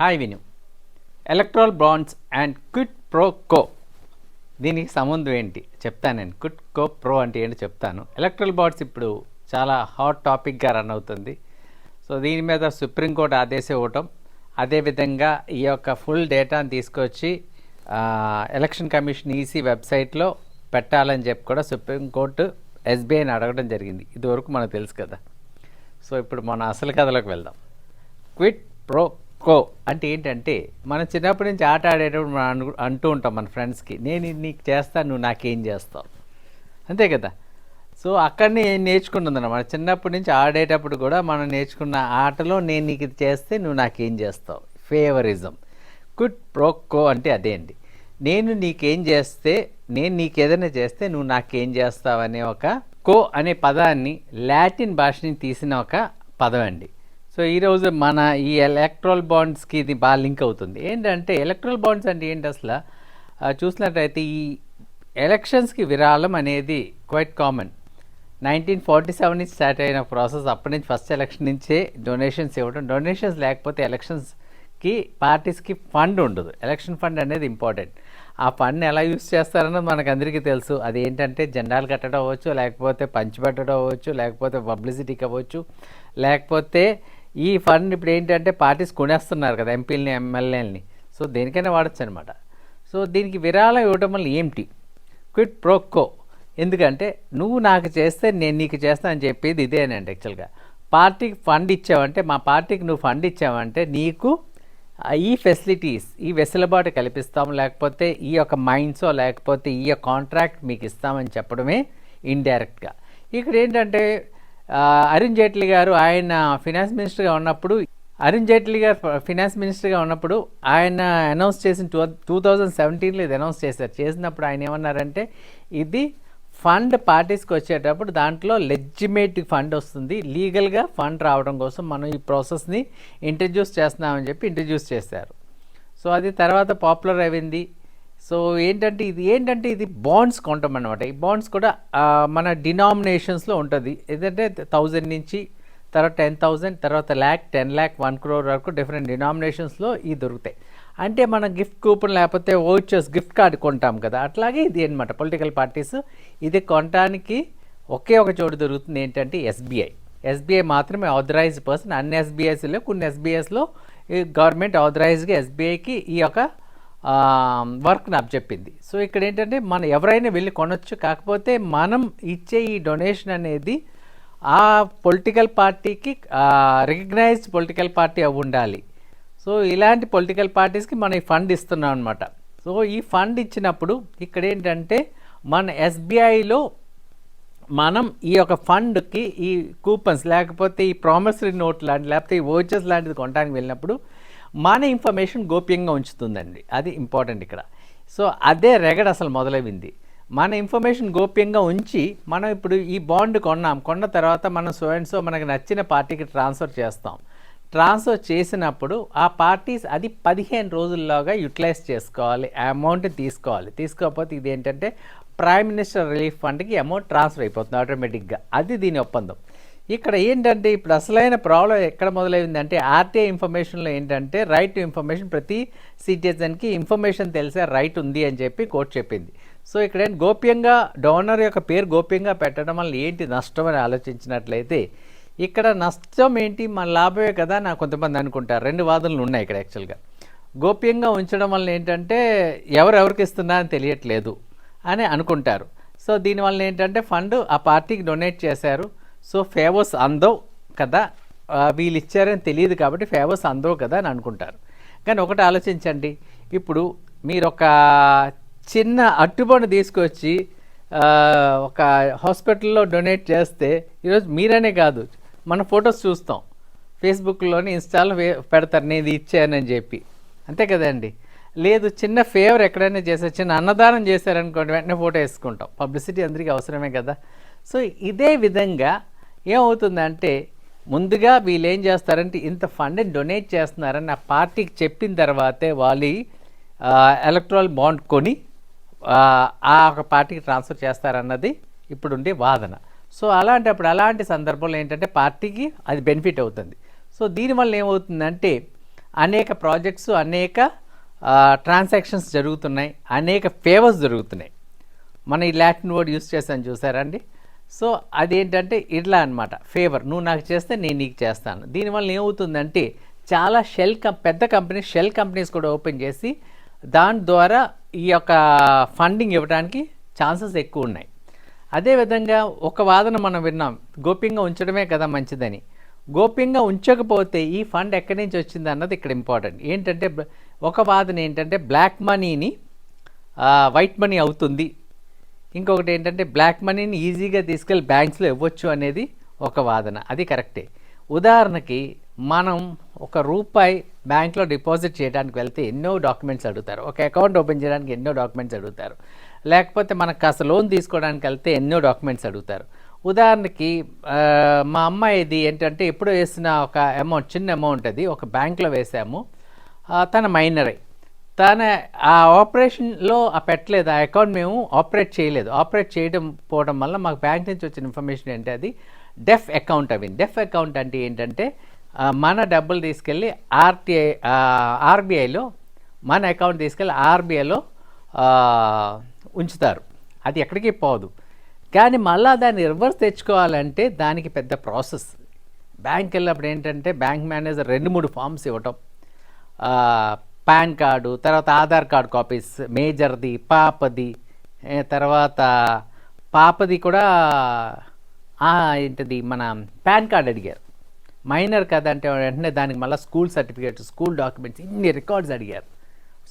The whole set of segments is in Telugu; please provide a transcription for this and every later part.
హాయ్ విను electoral bonds and quid pro quo దీనికి సంబంధం ఏంటి? చెప్తాను నేను. క్విట్ కో ప్రో అంటే ఏంటి చెప్తాను. ఎలక్ట్రల్ బాండ్స్ ఇప్పుడు చాలా హాట్ టాపిక్గా రన్ అవుతుంది. సో దీని మీద సుప్రీంకోర్టు ఆదేశం ఇవ్వటం. అదేవిధంగా ఈ యొక్క ఫుల్ డేటాను తీసుకొచ్చి ఎలక్షన్ కమిషన్ ఈసీ వెబ్సైట్లో పెట్టాలని చెప్పి కూడా సుప్రీంకోర్టు ఎస్బీఐని అడగడం జరిగింది. ఇదివరకు మనకు తెలుసు కదా. సో ఇప్పుడు మన అసలు కథలోకి వెళ్దాం. క్విట్ ప్రో కో అంటే ఏంటంటే మనం చిన్నప్పటి నుంచి ఆట ఆడేటప్పుడు మనం అను అంటూ ఉంటాం మన ఫ్రెండ్స్కి నేను నీకు చేస్తాను నువ్వు నాకేం చేస్తావు? అంతే కదా? సో అక్కడనే నేర్చుకుంటుంది మన చిన్నప్పటి నుంచి ఆడేటప్పుడు కూడా మనం నేర్చుకున్న ఆటలో నేను నీకు ఇది చేస్తే నువ్వు నాకేం చేస్తావు? ఫేవరిజం. గుడ్ ప్రో కో అంటే అదే అండి. నేను నీకేం చేస్తే నేను నీకు ఏదైనా చేస్తే నువ్వు నాకేం చేస్తావు? అనే ఒక కో అనే పదాన్ని లాటిన్ భాష నుంచి తీసిన ఒక పదం అండి. సో ఈరోజు మన ఈ ఎలక్ట్రల్ బాండ్స్కి ఇది బాగా లింక్ అవుతుంది. ఏంటంటే ఎలక్ట్రల్ బాండ్స్ అంటే ఏంటి అసలు? చూసినట్టయితే ఈ ఎలక్షన్స్కి విరాళం అనేది quite common nineteen forty seven నుంచి స్టార్ట్ అయిన ప్రాసెస్ అప్పటి నుంచి ఫస్ట్ ఎలక్షన్ నుంచే డొనేషన్స్ ఇవ్వడం డొనేషన్స్ లేకపోతే ఎలక్షన్స్కి పార్టీస్కి ఫండ్ ఉండదు. ఎలక్షన్ ఫండ్ అనేది ఇంపార్టెంట్ ఆ ఫండ్ ఎలా యూస్ చేస్తారన్నది మనకు అందరికీ తెలుసు. అది ఏంటంటే జెండాలు కట్టడం అవ్వచ్చు లేకపోతే పంచిపెట్టడం అవ్వచ్చు లేకపోతే పబ్లిసిటీకి అవ్వచ్చు లేకపోతే ఈ ఫండ్ ఇప్పుడు ఏంటంటే పార్టీస్ కొనేస్తున్నారు కదా ఎంపీలని ఎమ్మెల్యేలని సో దేనికైనా వాడచ్చు అనమాట సో దీనికి విరాళం ఇవ్వడం వల్ల ఏమిటి? క్విట్ ప్రోకో ఎందుకంటే నువ్వు నాకు చేస్తే నేను నీకు చేస్తాను అని చెప్పేది ఇదేనండి యాక్చువల్గా పార్టీకి ఫండ్ ఇచ్చావంటే మా పార్టీకి నువ్వు ఫండ్ ఇచ్చావంటే నీకు ఈ ఫెసిలిటీస్ ఈ వెసులుబాటు కల్పిస్తాం. లేకపోతే ఈ యొక్క మైండ్సో లేకపోతే ఈ యొక్క కాంట్రాక్ట్ మీకు ఇస్తామని చెప్పడమే ఇండైరెక్ట్గా ఇక్కడ ఏంటంటే అరుణ్ జైట్లీ గారు ఆయన ఫినాన్స్ మినిస్టర్గా ఉన్నప్పుడు అరుణ్ జైట్లీ గారు ఫినాన్స్ మినిస్టర్గా ఉన్నప్పుడు ఆయన అనౌన్స్ చేసిన టూ టూ థౌజండ్ సెవెంటీన్లో ఇది అనౌన్స్ చేశారు. చేసినప్పుడు ఆయన ఏమన్నారంటే ఇది ఫండ్ పార్టీస్కి వచ్చేటప్పుడు దాంట్లో లెజిమేట్ ఫండ్ వస్తుంది. లీగల్గా ఫండ్ రావడం కోసం మనం ఈ ప్రాసెస్ని ఇంట్రడ్యూస్ చేస్తున్నామని చెప్పి ఇంట్రడ్యూస్ చేశారు. సో అది తర్వాత పాపులర్ అయింది. సో ఏంటంటే ఇది ఏంటంటే ఇది బాండ్స్ కొంటాం అనమాట ఈ బాండ్స్ కూడా మన డినామినేషన్స్లో ఉంటుంది. ఏంటంటే థౌజండ్ నుంచి తర్వాత టెన్ థౌజండ్ తర్వాత ల్యాక్ టెన్ ల్యాక్ వన్ క్రోర్ వరకు డిఫరెంట్ డినామినేషన్స్లో ఇవి దొరుకుతాయి. అంటే మన గిఫ్ట్ కూపన్ లేకపోతే ఓచర్స్ గిఫ్ట్ కార్డు కొంటాం కదా. అట్లాగే ఇది అనమాట పొలిటికల్ పార్టీస్ ఇది కొనడానికి ఒకే ఒక చోటు దొరుకుతుంది. ఏంటంటే ఎస్బీఐ ఎస్బీఐ మాత్రమే ఆథరైజ్డ్ పర్సన్ అన్ని ఎస్బీఐస్లో కొన్ని ఎస్బీఐస్లో ఈ గవర్నమెంట్ ఆథరైజ్గా ఎస్బీఐకి ఈ యొక్క వర్క్ నాకు చెప్పింది. సో ఇక్కడ ఏంటంటే మనం ఎవరైనా వెళ్ళి కొనొచ్చు. కాకపోతే మనం ఇచ్చే ఈ డొనేషన్ అనేది ఆ పొలిటికల్ పార్టీకి రికగ్నైజ్డ్ పొలిటికల్ పార్టీ అవి ఉండాలి. సో ఇలాంటి పొలిటికల్ పార్టీస్కి మనం ఈ ఫండ్ ఇస్తున్నాం అనమాట సో ఈ ఫండ్ ఇచ్చినప్పుడు ఇక్కడ ఏంటంటే మన ఎస్బీఐలో మనం ఈ యొక్క ఫండ్కి ఈ కూపన్స్ లేకపోతే ఈ ప్రామిసరీ నోట్ లాంటి లేకపోతే ఈ ఓచర్స్ లాంటిది కొనడానికి వెళ్ళినప్పుడు మన ఇన్ఫర్మేషన్ గోప్యంగా ఉంచుతుందండి. అది ఇంపార్టెంట్ ఇక్కడ. సో అదే రెగడ్ అసలు మొదలైంది. మన ఇన్ఫర్మేషన్ గోప్యంగా ఉంచి మనం ఇప్పుడు ఈ బాండ్ కొన్నాం. కొన్న తర్వాత మనం సో అండ్ సో మనకు నచ్చిన పార్టీకి ట్రాన్స్ఫర్ చేస్తాం. ట్రాన్స్ఫర్ చేసినప్పుడు ఆ పార్టీస్ అది పదిహేను రోజుల్లోగా యూటిలైజ్ చేసుకోవాలి ఆ అమౌంట్ తీసుకోవాలి. తీసుకోకపోతే ఇది ఏంటంటే ప్రైమ్ మినిస్టర్ రిలీఫ్ ఫండ్కి అమౌంట్ ట్రాన్స్ఫర్ అయిపోతుంది ఆటోమేటిక్గా. అది దీని ఒప్పందం. ఇక్కడ ఏంటంటే ఇప్పుడు అసలైన ప్రాబ్లం ఎక్కడ మొదలైందంటే ఆర్టీఐ ఇన్ఫర్మేషన్లో ఏంటంటే రైట్ టు ఇన్ఫర్మేషన్ ప్రతి సిటిజన్కి ఇన్ఫర్మేషన్ తెలిసే రైట్ ఉంది అని చెప్పి కోర్టు చెప్పింది. సో ఇక్కడ గోప్యంగా డోనర్ యొక్క పేరు గోప్యంగా పెట్టడం వల్ల ఏంటి నష్టం అని ఆలోచించినట్లయితే ఇక్కడ నష్టం ఏంటి? మన లాభమే కదా నాకు కొంతమంది అనుకుంటారు. రెండు వాదనలు ఉన్నాయి ఇక్కడ యాక్చువల్గా గోప్యంగా ఉంచడం వల్ల ఏంటంటే ఎవరెవరికి ఇస్తున్నారని తెలియట్లేదు అని అనుకుంటారు. సో దీనివల్ల ఏంటంటే ఫండ్ ఆ పార్టీకి డొనేట్ చేశారు. సో ఫేవర్స్ అందవు కదా? వీళ్ళు ఇచ్చారని తెలియదు కాబట్టి ఫేవర్స్ అందవు కదా అని అనుకుంటారు. కానీ ఒకటి ఆలోచించండి. ఇప్పుడు మీరు ఒక చిన్న అట్టుబడి తీసుకొచ్చి ఒక హాస్పిటల్లో డొనేట్ చేస్తే ఈరోజు మీరనే కాదు. మన ఫొటోస్ చూస్తాం. ఫేస్బుక్లోని ఇన్స్టాలో వే- పెడతారు నేను ఇది ఇచ్చానని చెప్పి. అంతే కదండి లేదు చిన్న ఫేవర్ ఎక్కడైనా చేశారు చిన్న అన్నదానం చేశారనుకోండి వెంటనే ఫోటో వేసుకుంటాం. పబ్లిసిటీ అందరికీ అవసరమే కదా? సో ఇదే విధంగా ఏమవుతుందంటే ముందుగా వీళ్ళు ఏం చేస్తారంటే ఇంత ఫండ్ని డొనేట్ చేస్తున్నారని ఆ పార్టీకి చెప్పిన తర్వాతే వాళ్ళు ఎలక్ట్రల్ బాండ్ కొని ఆ, ఒక పార్టీకి ట్రాన్స్ఫర్ చేస్తారన్నది ఇప్పుడుండే వాదన. సో అలాంటప్పుడు అలాంటి సందర్భంలో ఏంటంటే పార్టీకి అది బెనిఫిట్ అవుతుంది. సో దీనివల్ల ఏమవుతుందంటే అనేక ప్రాజెక్ట్స్ అనేక ట్రాన్సాక్షన్స్ జరుగుతున్నాయి అనేక ఫేవర్స్ జరుగుతున్నాయి. మన ఈ లాటిన్ వర్డ్ యూస్ చూసారా చూసారండి సో అదేంటంటే ఇట్లా అనమాట ఫేవర్ నువ్వు నాకు చేస్తే నేను నీకు చేస్తాను. దీనివల్ల ఏమవుతుందంటే చాలా షెల్ కం పెద్ద కంపెనీస్ షెల్ కంపెనీస్ కూడా ఓపెన్ చేసి దాని ద్వారా ఈ యొక్క ఫండింగ్ ఇవ్వడానికి ఛాన్సెస్ ఎక్కువ ఉన్నాయి. అదేవిధంగా ఒక వాదన మనం విన్నాం. గోప్యంగా ఉంచడమే కదా మంచిదని. గోప్యంగా ఉంచకపోతే ఈ ఫండ్ ఎక్కడి నుంచి వచ్చింది అన్నది ఇక్కడ ఇంపార్టెంట్ ఏంటంటే ఒక వాదన ఏంటంటే బ్లాక్ మనీని వైట్ మనీ అవుతుంది. ఇంకొకటి ఏంటంటే బ్లాక్ మనీని ఈజీగా తీసుకెళ్ళి బ్యాంక్స్లో ఇవ్వచ్చు అనేది ఒక వాదన. అది కరెక్టే. ఉదాహరణకి మనం ఒక రూపాయి బ్యాంక్లో డిపాజిట్ చేయడానికి వెళ్తే ఎన్నో డాక్యుమెంట్స్ అడుగుతారు. ఒక అకౌంట్ ఓపెన్ చేయడానికి ఎన్నో డాక్యుమెంట్స్ అడుగుతారు. లేకపోతే మనకు కాస్త లోన్ తీసుకోవడానికి వెళ్తే ఎన్నో డాక్యుమెంట్స్ అడుగుతారు. ఉదాహరణకి మా అమ్మాయిది ఏంటంటే ఎప్పుడో వేసిన ఒక అమౌంట్ చిన్న అమౌంట్ అది ఒక బ్యాంక్లో వేసాము. తన మైనరే. తన ఆ ఆపరేషన్లో ఆ పెట్టలేదు. ఆ అకౌంట్ మేము ఆపరేట్ చేయలేదు. ఆపరేట్ చేయడం పోవడం వల్ల మాకు బ్యాంక్ నుంచి వచ్చిన ఇన్ఫర్మేషన్ ఏంటి? అది డెఫ్ అకౌంట్ అవి. డెఫ్ అకౌంట్ అంటే ఏంటంటే మన డబ్బులు తీసుకెళ్ళి ఆర్టీఐ ఆర్బీఐలో మన అకౌంట్ తీసుకెళ్ళి ఆర్బీఐలో ఉంచుతారు. అది ఎక్కడికి పోదు. కానీ మళ్ళీ దాన్ని రివర్స్ తెచ్చుకోవాలంటే దానికి పెద్ద ప్రాసెస్. బ్యాంక్ వెళ్ళినప్పుడు ఏంటంటే బ్యాంక్ మేనేజర్ రెండు మూడు ఫామ్స్ ఇవ్వటం. పాన్ కార్డు తర్వాత ఆధార్ కార్డు కాపీస్ మేజర్ది పాపది తర్వాత పాపది కూడా ఏంటిది మన పాన్ కార్డ్ అడిగారు. మైనర్ కదా అంటే వెంటనే దానికి మళ్ళీ స్కూల్ సర్టిఫికేట్ స్కూల్ డాక్యుమెంట్స్ ఇన్ని రికార్డ్స్ అడిగారు.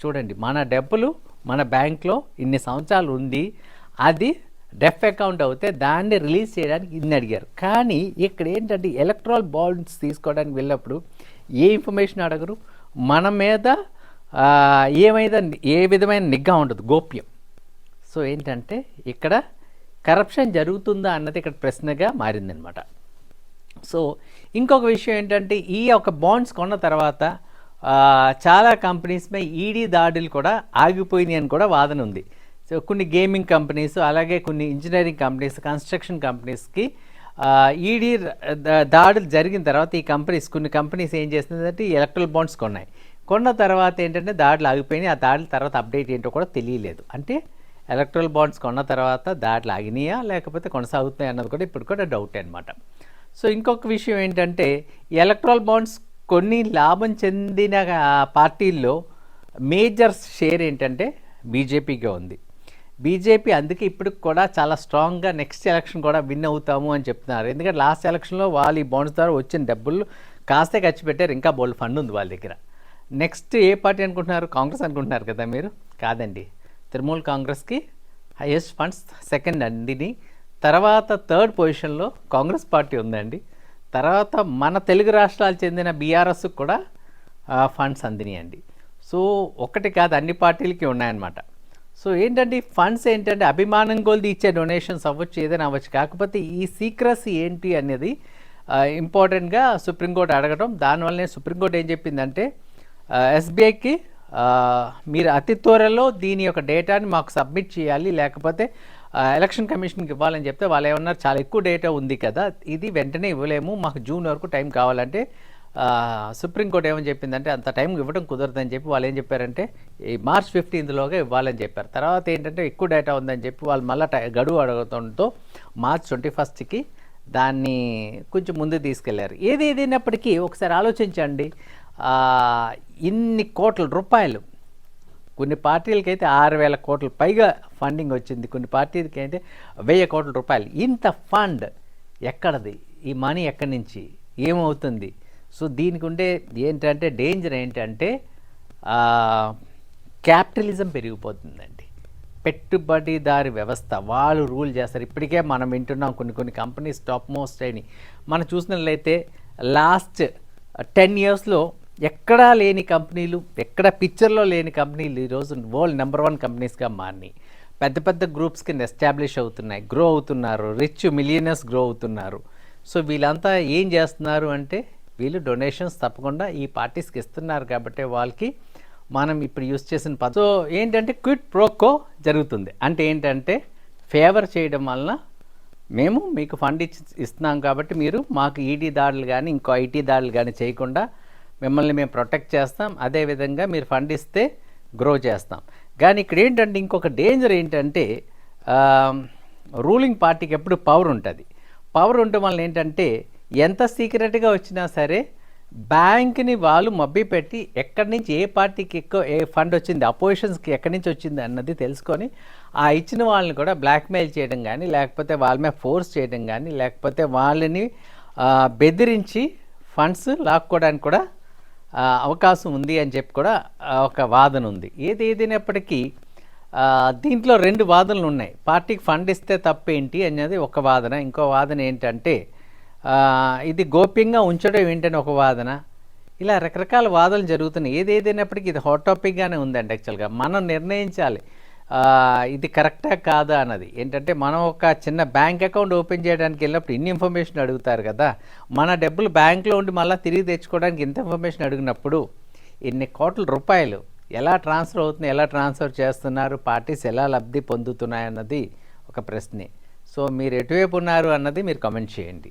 చూడండి మన డబ్బులు మన బ్యాంక్లో ఇన్ని సంవత్సరాలు ఉంది అది డెఫ్ అకౌంట్ అవుతే దాన్ని రిలీజ్ చేయడానికి ఇన్ని అడిగారు. కానీ ఇక్కడ ఏంటంటే ఎలక్ట్రాల్ బాండ్స్ తీసుకోవడానికి వెళ్ళినప్పుడు ఏ ఇన్ఫర్మేషన్ అడగరు? మన మీద ఆ, ఏ విధమైన నిఘా ఉండదు గోప్యం. సో ఏంటంటే ఇక్కడ కరప్షన్ జరుగుతుందా అన్నది ఇక్కడ ప్రశ్నగా మారిందనమాట సో ఇంకొక విషయం ఏంటంటే ఈ యొక్క బాండ్స్ కొన్న తర్వాత చాలా కంపెనీస్ మీద ఈడీ దాడులు కూడా ఆగిపోయినాయి అని కూడా వాదన ఉంది. సో కొన్ని గేమింగ్ కంపెనీస్ అలాగే కొన్ని ఇంజనీరింగ్ కంపెనీస్ కన్స్ట్రక్షన్ కంపెనీస్కి ఈడీ దాడులు జరిగిన తర్వాత ఈ కంపెనీస్ కొన్ని కంపెనీస్ ఏం చేస్తుందంటే అంటే ఎలక్ట్రల్ బాండ్స్ కొన్నాయి. కొన్న తర్వాత ఏంటంటే దాడులు ఆగిపోయినాయి. ఆ దాడుల తర్వాత అప్డేట్ ఏంటో కూడా తెలియలేదు. అంటే ఎలక్ట్రల్ బాండ్స్ కొన్న తర్వాత దాడులు ఆగినాయా? లేకపోతే కొనసాగుతున్నాయి అన్నది కూడా ఇప్పుడు కూడా డౌట్ అనమాట సో ఇంకొక విషయం ఏంటంటే ఎలక్ట్రల్ బాండ్స్ కొన్ని లాభం చెందిన ఆ, పార్టీల్లో మేజర్ షేర్ ఏంటంటే బీజేపీగా ఉంది. బీజేపీ అందుకే ఇప్పుడు కూడా చాలా స్ట్రాంగ్గా నెక్స్ట్ ఎలక్షన్ కూడా విన్ అవుతాము అని చెప్తున్నారు. ఎందుకంటే లాస్ట్ ఎలక్షన్లో వాళ్ళు ఈ బాండ్స్ ద్వారా వచ్చిన డబ్బులు కాస్తే ఖర్చు పెట్టారు. ఇంకా బోల్డ్ ఫండ్ ఉంది వాళ్ళ దగ్గర. నెక్స్ట్ ఏ పార్టీ అనుకుంటున్నారు? కాంగ్రెస్ అనుకుంటున్నారు కదా మీరు? కాదండి. తృణమూల్ కాంగ్రెస్కి హైయెస్ట్ ఫండ్స్ సెకండ్ అందిని. తర్వాత థర్డ్ పొజిషన్లో కాంగ్రెస్ పార్టీ ఉందండి. తర్వాత మన తెలుగు రాష్ట్రాలు చెందిన బీఆర్ఎస్ కూడా ఫండ్స్ అందినాయండి. సో ఒకటి కాదు అన్ని పార్టీలకి ఉన్నాయన్నమాట. సో ఏంటంటే ఫండ్స్ ఏంటంటే అభిమానం కొలిది ఇచ్చే డొనేషన్స్ అవ్వచ్చు ఏదైనా అవ్వచ్చు. కాకపోతే ఈ సీక్రసీ ఏంటి అనేది ఇంపార్టెంట్గా సుప్రీంకోర్టు అడగడం దానివల్లనే సుప్రీంకోర్టు ఏం చెప్పిందంటే ఎస్బీఐకి మీరు అతి త్వరలో దీని యొక్క డేటాని మాకు సబ్మిట్ చేయాలి లేకపోతే ఎలక్షన్ కమిషన్కి ఇవ్వాలని చెప్తే వాళ్ళు ఏమన్నారు చాలా ఎక్కువ డేటా ఉంది కదా ఇది వెంటనే ఇవ్వలేము మాకు జూన్ వరకు టైం కావాలంటే సుప్రీంకోర్టు ఏమని చెప్పిందంటే అంత టైం ఇవ్వడం కుదరదని చెప్పి వాళ్ళు ఏం చెప్పారంటే ఈ మార్చ్ ఫిఫ్టీన్త్లోగా ఇవ్వాలని చెప్పారు. తర్వాత ఏంటంటే ఎక్కువ డేటా ఉందని చెప్పి వాళ్ళు మళ్ళీ టై గడువు అడగడంతో మార్చ్ ట్వంటీ ఫస్ట్కి దాన్ని కొంచెం ముందు తీసుకెళ్ళారు. ఏది ఏదైనప్పటికీ ఒకసారి ఆలోచించండి. ఇన్ని కోట్ల రూపాయలు. కొన్ని పార్టీలకి అయితే ఆరు వేల కోట్ల పైగా ఫండింగ్ వచ్చింది. కొన్ని పార్టీలకి అయితే వెయ్యి కోట్ల రూపాయలు. ఇంత ఫండ్ ఎక్కడది? ఈ మనీ ఎక్కడి నుంచి? ఏమవుతుంది? సో దీనికి ఉండే ఏంటంటే డేంజర్ ఏంటంటే క్యాపిటలిజం పెరిగిపోతుందండి. పెట్టుబడిదారి వ్యవస్థ. వాళ్ళు రూల్ చేస్తారు. ఇప్పటికే మనం వింటున్నాం కొన్ని కొన్ని కంపెనీస్ టాప్ మోస్ట్ అయినాయి. మనం చూసినట్లయితే లాస్ట్ టెన్ ఇయర్స్లో ఎక్కడా లేని కంపెనీలు ఎక్కడ పిక్చర్లో లేని కంపెనీలు ఈరోజు వరల్డ్ నెంబర్ వన్ కంపెనీస్గా మారినాయి. పెద్ద పెద్ద గ్రూప్స్ కింద ఎస్టాబ్లిష్ అవుతున్నాయి గ్రో అవుతున్నారు రిచ్ మిలియనర్స్ గ్రో అవుతున్నారు. సో వీళ్ళంతా ఏం చేస్తున్నారు అంటే వీళ్ళు డొనేషన్స్ తప్పకుండా ఈ పార్టీస్కి ఇస్తున్నారు కాబట్టి వాళ్ళకి మనం ఇప్పుడు యూస్ చేసిన పద్ధతి సో ఏంటంటే క్విట్ ప్రోకో జరుగుతుంది. అంటే ఏంటంటే ఫేవర్ చేయడం వలన మేము మీకు ఫండ్ ఇచ్చి ఇస్తున్నాం కాబట్టి మీరు మాకు ఈడీ దాడులు కానీ ఇంకో ఐటీ దాడులు కానీ చేయకుండా మిమ్మల్ని మేము ప్రొటెక్ట్ చేస్తాం. అదేవిధంగా మీరు ఫండ్ ఇస్తే గ్రో చేస్తాం. కానీ ఇక్కడ ఏంటంటే ఇంకొక డేంజర్ ఏంటంటే రూలింగ్ పార్టీకి ఎప్పుడు పవర్ ఉంటుంది. పవర్ ఉండటం వల్ల ఏంటంటే ఎంత సీక్రెట్గా వచ్చినా సరే బ్యాంక్ని వాళ్ళు మబ్బి పెట్టి ఎక్కడి నుంచి ఏ పార్టీకి ఎక్కువ ఏ ఫండ్ వచ్చింది అపోజిషన్స్కి ఎక్కడి నుంచి వచ్చింది అన్నది తెలుసుకొని ఆ ఇచ్చిన వాళ్ళని కూడా బ్లాక్మెయిల్ చేయడం కానీ లేకపోతే వాళ్ళ మీద ఫోర్స్ చేయడం కానీ లేకపోతే వాళ్ళని బెదిరించి ఫండ్స్ లాక్కోవడానికి కూడా అవకాశం ఉంది అని చెప్పి కూడా ఒక వాదన ఉంది. ఏది ఏదైనప్పటికీ దీంట్లో రెండు వాదనలు ఉన్నాయి. పార్టీకి ఫండ్ ఇస్తే తప్పేంటి అనేది ఒక వాదన. ఇంకో వాదన ఏంటంటే ఇది గోప్యంగా ఉంచడం ఏంటని ఒక వాదన. ఇలా రకరకాల వాదనలు జరుగుతున్నాయి. ఏది ఏదైనప్పటికీ ఇది హాట్ టాపిక్గానే ఉందండి యాక్చువల్గా. మనం నిర్ణయించాలి. ఇది కరెక్టా కాదా అన్నది. ఏంటంటే మనం ఒక చిన్న బ్యాంక్ అకౌంట్ ఓపెన్ చేయడానికి వెళ్ళినప్పుడు ఇన్ని ఇన్ఫర్మేషన్ అడుగుతారు కదా. మన డబ్బులు బ్యాంక్లో ఉండి మళ్ళీ తిరిగి తెచ్చుకోవడానికి ఇంత ఇన్ఫర్మేషన్ అడిగినప్పుడు ఇన్ని కోట్ల రూపాయలు ఎలా ట్రాన్స్ఫర్ అవుతుంది ఎలా ట్రాన్స్ఫర్ చేస్తున్నారు పార్టీస్ ఎలా లబ్ధి పొందుతున్నాయి అన్నది ఒక ప్రశ్నే. సో మీరు ఎటువైపు ఉన్నారు అన్నది మీరు కమెంట్ చేయండి.